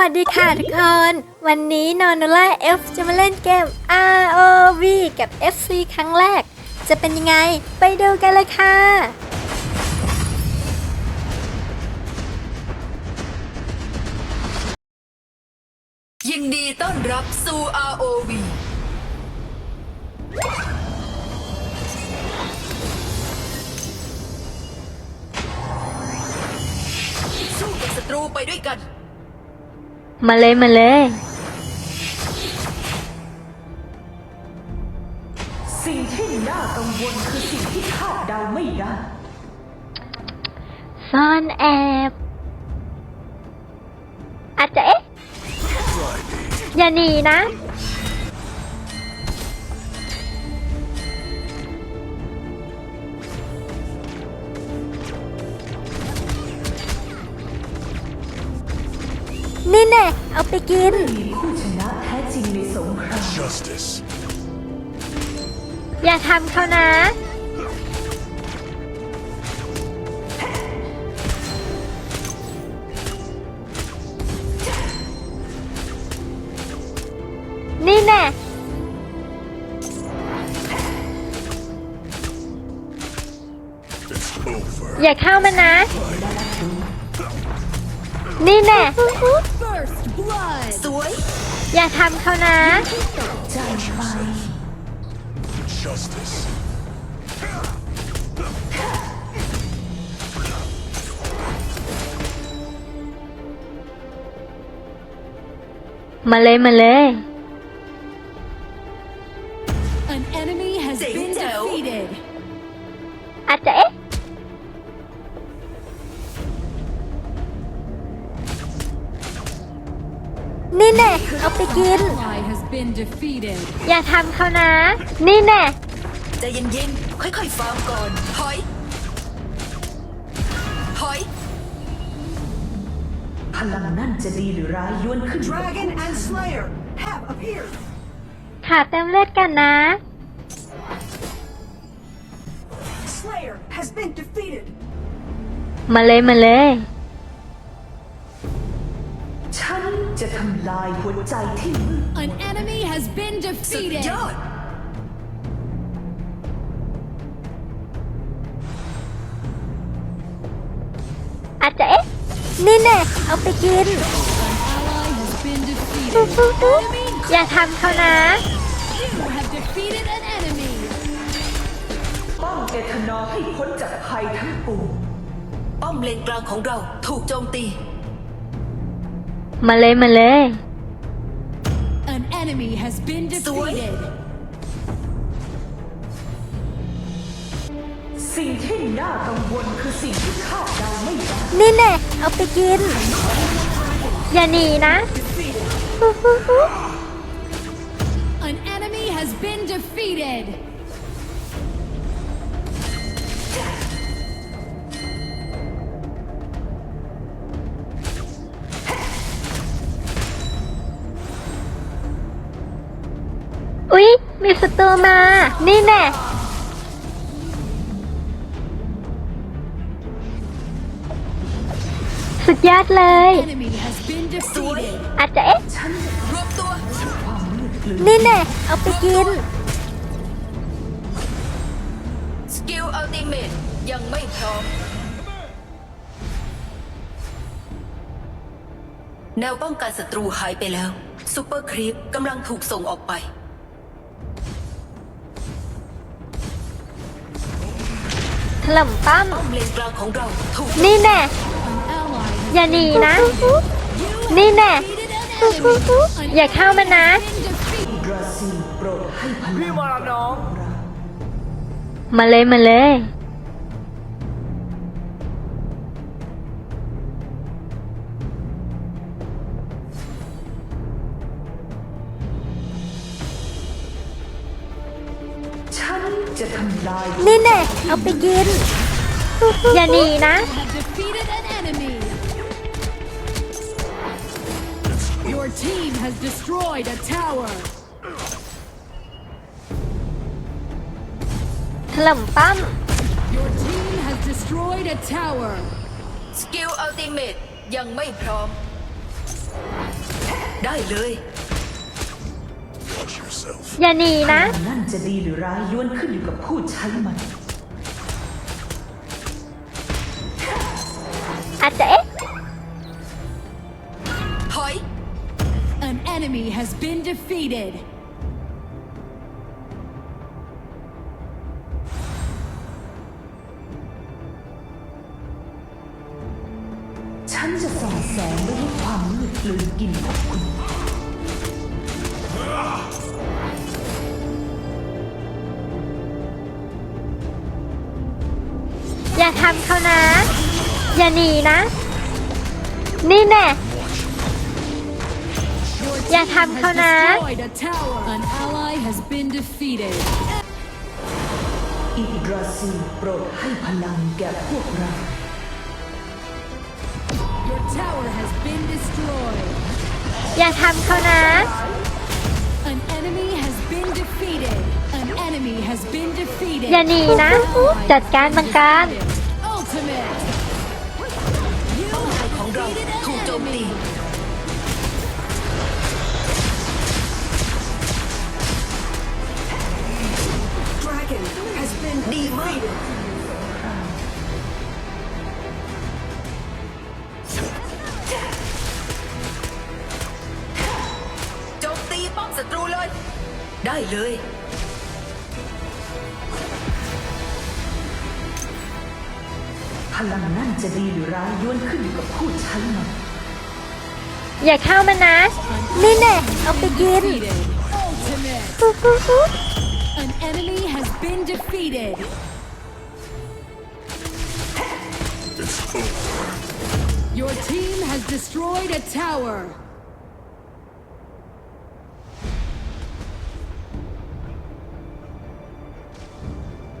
วัสดีค่ะทุกคน วันนี้นอนล่า F จะมาเล่นเกม ROV กับ FC ครั้งแรก จะเป็นยังไงไปดูกันเลยค่ะ ยินดีต้อนรับสู่ ROV สู้กับศัตรูไปด้วยกัน มาเลยมาเลย สิ่งที่น่ากังวลคือสิ่งที่คาดเดาไม่ได้ซ่อนแอบอาจจะเอ๊ะอย่าหนีนะ เอาไปกินมีผู้ชนะแท้จริงในสงคราม Justice. อย่าทำเขานะ นี่แน่ It's over. อย่าเข้ามานะ นี่แน่สวย อย่าทำเขานะ Justice. มาเลย มาเลย นี่แน่เอาไปกิน Ally has been defeated. อย่าทำเขานะ นี่แน่ใจเย็นๆ ค่อยๆฟาร์มก่อนถอยถอยพลังนั่นจะดีหรือร้ายย้วนขึ้นอยู่กับ Dragon and Slayer have appeared. ขาเต็มเลือดกันนะ Slayer has been defeated. มาเลยมาเลย ลายหัวใจที่มืด An enemy has been สุด defeated. ยอด อาจจะเอ๊ะ นี่แน่เอาไปกิน Ally has been defeated. อย่าทำเขานะ You have defeated an enemy. ป้องเอทานอลให้พ้นจากภัยทั้งปวง ป้อมเลนกลางของเราถูกโจมตี มาเลยมาเลย An enemy has been defeated. สิ่งที่น่ากังวลคือสิ่งที่คาดเดาไม่ได้นี่แน่เอาไปกิน อย่าหนีนะ An enemy has been defeated. มีศัตรูมา นี่แน่สุดยอดเลย อาจจะเอ๊ะรวมตัวความมืดนนี่แน่เอาไปกิน สกิลอัลติเมตยังไม่พร้อมแนวป้องกันศัตรูหายไปแล้วซูเปอร์ครีปกำลังถูกส่งออกไป ถล่มป้อมป้อมเลนกลางของเราถูกนี่แน่ An ally has อย่าหนีนะ You นี่แน่ defeated an enemy. An อย่าเข้ามานะ enemy has been defeated. บราซิลโปรดให้พลังพี่มาน้อง มาเลยมาเลย นี่แน่เอาไปกิน อย่าหนีนะ have defeated an enemy. Your team has destroyed a tower. ถล่มป้อม Your team has destroyed a tower. สกิลอัลติเมตยังไม่พร้อม ได้เลย อย่าหนีนะ นั่นจะดีหรือร้ายย้วนขึ้นอยู่กับผู้ใช้มัน อาจจะเอ๊ะถอย An enemy has been defeated. ฉันจะส่องแสงไม่ให้ความมืดกลืนกินพวกคุณ อย่าทำเขานะ อย่าหนีนะ นี่แน่ Your Yeah, team Tam has Kona. destroyed a tower. An ally has been defeated. อีกราซีโปรดให้พลังแก่พวกเรา Your tower has been destroyed. อย่าทำเขานะ An enemy has been defeated. An enemy has been defeated. อย่าหนีนะ Ally จัดการมังการ Ultimate. Dragon has been ดีมากโจมตีป้อมศัตรูเลย ได้เลย พลังนั่นจะดีหรือร้ายย้วนขึ้นอยู่กับผู้ใช้มันอย่าเข้ามานะ นี่แน่เอาไปกิน Defeated. Ultimate. ฮู้ฮู้ฮู้ An enemy has been defeated. Your team has destroyed a tower.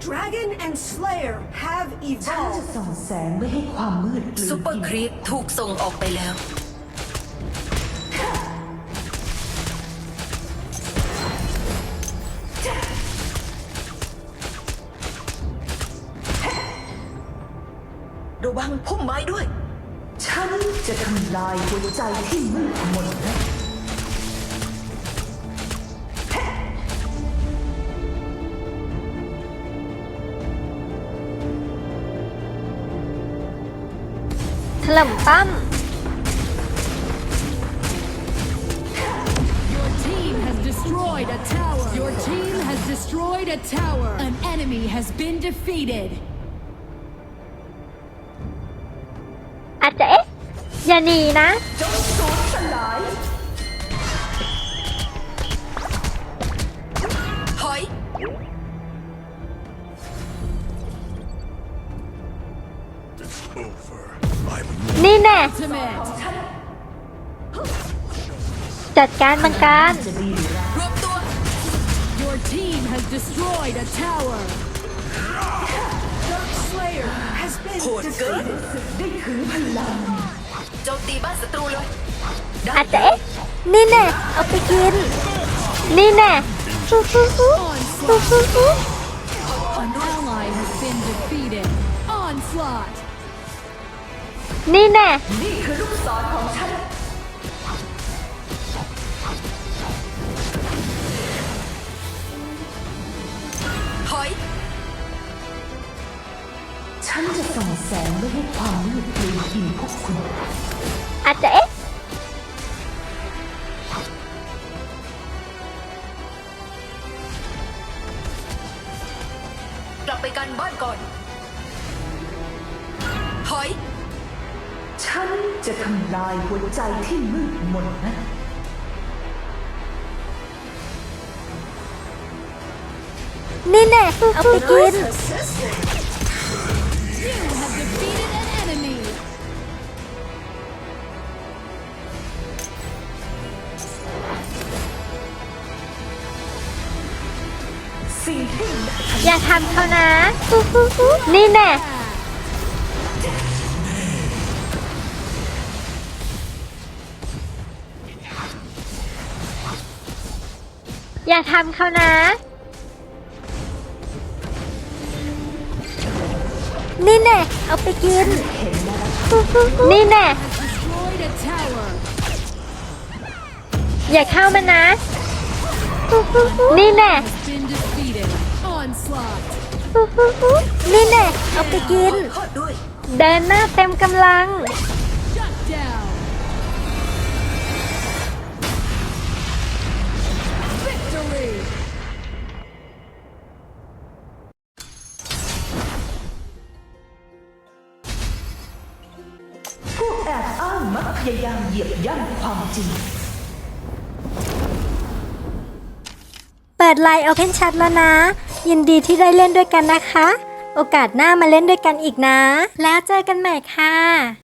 Dragon and Slayer have ฉันจะ evolved. ส่องแสงไม่ให้ความมืดกลืน ซูเปอร์ค กิน รีปถูกส่งออกไปแล้ว ระวังพุ่มไม้ด้วย ฉันจะทำลายหัวใจที่มืดมนนะถล่มป้อม Your team has destroyed a tower. Your team has destroyed a tower. An enemy has been defeated. อย่าหนีนะ ถอยนี่แน่ Ultimate. จัดการมังการจะดีหรือร้ายรวมตัว Your team has destroyed a tower. Dark Slayer has been โหดเกิน defeated. ได้ถือพลัง โจมตีบ้านศัตรูเลยได้อาจเลจะยเอ๊ะนี่แน่เอาไปกิน นี่แน่ฮู้ฮู้ฮู้ฮู้ฮู้ฮู้ An ally has been defeated. Onslaught. นี่แน่นี่คือลูกศรของฉันถอย ฉันจะส่องแสงไม่ให้ความมืดกลืนกินพวกคุณ อาจจะเอ๊ะกลับไปกันบ้านก่อน ถอย ฉันจะทำลายหัวใจที่มืดมนนั้นนี่แน่เอาไปกิน นี่แน่อย่าทำเขานะ นี่แน่เอาไปกิน นี่แน่อย่าเข้ามานะ นี่แน่ นี่แน่เอาไปกินโทษด้วยเดินหน้าเต็มกำลัง Shut down. Victory. พวกแอบอ้างมักพยายามเหยียบย่ำความจริง เปิดไลน์ Open Chat แล้วนะ ยินดีที่ได้เล่นด้วยกันนะคะ โอกาสหน้ามาเล่นด้วยกันอีกนะ แล้วเจอกันใหม่ค่ะ